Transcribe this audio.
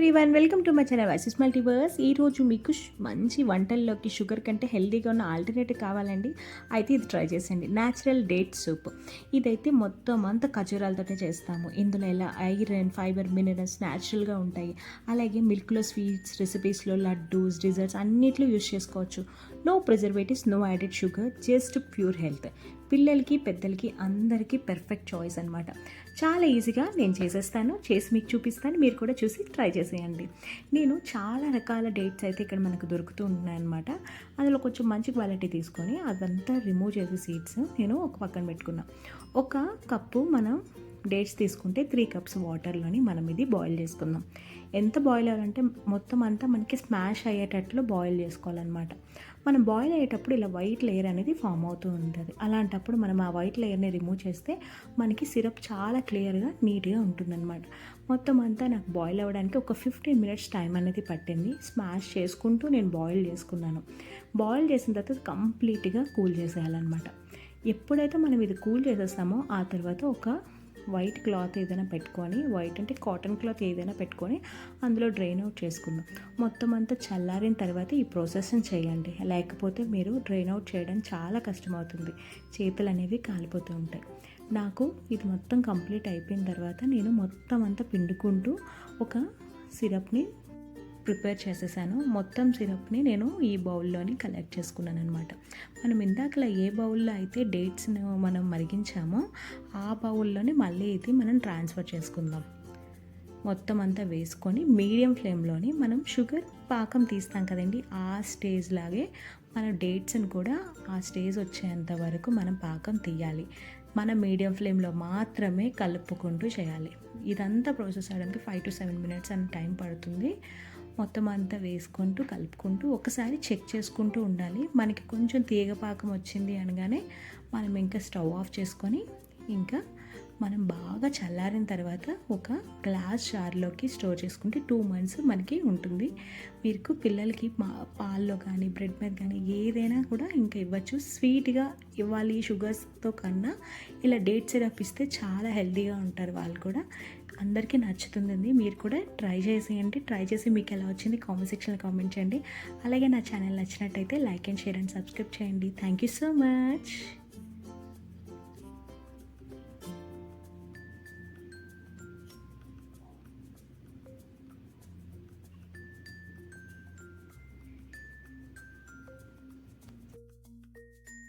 Everyone welcome to my channel vices multiverse ఈరోజు మీకు మంచి వంటల్లోకి షుగర్ కంటే హెల్దీగా ఉన్న ఆల్టర్నేటివ్ కావాలండి. అయితే ఇది ట్రై చేసేయండి. న్యాచురల్ డేట్ సూప్ ఇదైతే మొత్తం అంతా ఖజూరాలతోనే చేస్తాము. ఇందులో ఇలా ఐరన్ ఫైబర్ మినరల్స్ న్యాచురల్గా ఉంటాయి. అలాగే మిల్క్లో స్వీట్స్ రెసిపీస్లో లడ్డూస్ డిజర్ట్స్ అన్నిట్లో యూస్ చేసుకోవచ్చు. No preservatives no added sugar just pure health పిల్లలకి పెద్దలకి అందరికీ పెర్ఫెక్ట్ చాయిస్ అనమాట చాలా ఈజీగా నేను చేసేస్తాను. చేసి మీకు చూపిస్తాను. మీరు కూడా చూసి ట్రై చేసేయండి. నేను చాలా రకాల డేట్స్ అయితే ఇక్కడ మనకు దొరుకుతూ ఉన్నాయన్నమాట. అందులో కొంచెం మంచి క్వాలిటీ తీసుకొని అదంతా రిమూవ్ చేసే సీడ్స్ నేను ఒక పక్కన పెట్టుకున్నా. ఒక కప్పు మనం డేట్స్ తీసుకుంటే త్రీ కప్స్ వాటర్లోని మనం ఇది బాయిల్ చేసుకుందాం. ఎంత బాయిల్ అవ్వాలంటే మొత్తం అంతా మనకి స్మాష్ అయ్యేటట్లు బాయిల్ చేసుకోవాలన్నమాట. మనం బాయిల్ అయ్యేటప్పుడు ఇలా వైట్ లేయర్ అనేది ఫామ్ అవుతూ ఉంటుంది. అలాంటప్పుడు మనం ఆ వైట్ లేయర్ని రిమూవ్ చేస్తే మనకి సిరప్ చాలా క్లియర్గా నీట్గా ఉంటుందన్నమాట. మొత్తం అంతా నాకు బాయిల్ అవ్వడానికి ఒక ఫిఫ్టీన్ మినిట్స్ టైం అనేది పట్టింది. స్మాష్ చేసుకుంటూ నేను బాయిల్ చేసుకున్నాను. బాయిల్ చేసిన తర్వాత కంప్లీట్గా కూల్ చేసేయాలన్నమాట. ఎప్పుడైతే మనం ఇది కూల్ చేసేస్తామో ఆ తర్వాత ఒక వైట్ క్లాత్ ఏదైనా పెట్టుకొని వైట్ అంటే కాటన్ క్లాత్ ఏదైనా పెట్టుకొని అందులో డ్రైన్ అవుట్ చేసుకుందాం. మొత్తం అంతా చల్లారిన తర్వాత ఈ ప్రాసెస్ని చేయండి. లేకపోతే మీరు డ్రైన్ అవుట్ చేయడం చాలా కష్టమవుతుంది. చేతులు అనేవి కాలిపోతూ ఉంటాయి. నాకు ఇది మొత్తం కంప్లీట్ అయిపోయిన తర్వాత నేను మొత్తం అంతా పిండుకుంటూ ఒక సిరప్ని ప్రిపేర్ చేసేసాను. మొత్తం సిరప్ని నేను ఈ బౌల్లోని కలెక్ట్ చేసుకున్నాను అనమాట మనం ఇందాకలా ఏ బౌల్లో అయితే డేట్స్ను మనం మరిగించామో ఆ బౌల్లోనే మళ్ళీ ఇది మనం ట్రాన్స్ఫర్ చేసుకుందాం. మొత్తం అంతా వేసుకొని మీడియం ఫ్లేమ్లోని మనం షుగర్ పాకం తీస్తాం కదండి ఆ స్టేజ్ లాగే మన డేట్స్ని కూడా ఆ స్టేజ్ వచ్చేంత వరకు మనం పాకం తీయాలి. మన మీడియం ఫ్లేమ్లో మాత్రమే కలుపుకుంటూ చేయాలి. ఇదంతా ప్రాసెస్ అవడానికి ఫైవ్ టు సెవెన్ మినిట్స్ అని టైం పడుతుంది. మొత్తం అంతా వేసుకుంటూ కలుపుకుంటూ ఒకసారి చెక్ చేసుకుంటూ ఉండాలి. మనకి కొంచెం తీగ పాకం వచ్చింది అనగానే మనం ఇంకా స్టవ్ ఆఫ్ చేసుకొని ఇంకా మనం బాగా చల్లారిన తర్వాత ఒక గ్లాస్ జార్లోకి స్టోర్ చేసుకుంటే టూ మంత్స్ మనకి ఉంటుంది. మీకు పిల్లలకి మా పాల్లో కానీ బ్రెడ్ మీద కానీ ఏదైనా కూడా ఇంకా ఇవ్వచ్చు. స్వీట్గా ఇవ్వాలి షుగర్స్తో కన్నా ఇలా డేట్ సిరప్ ఇస్తే చాలా హెల్తీగా ఉంటారు వాళ్ళు కూడా. అందరికీ నచ్చుతుంది మీరు కూడా ట్రై చేసేయండి. ట్రై చేసి మీకు ఎలా వచ్చింది కామెంట్ సెక్షన్లో కామెంట్ చేయండి. అలాగే నా ఛానల్ నచ్చినట్టయితే like and share and subscribe చేయండి. Thank you so much.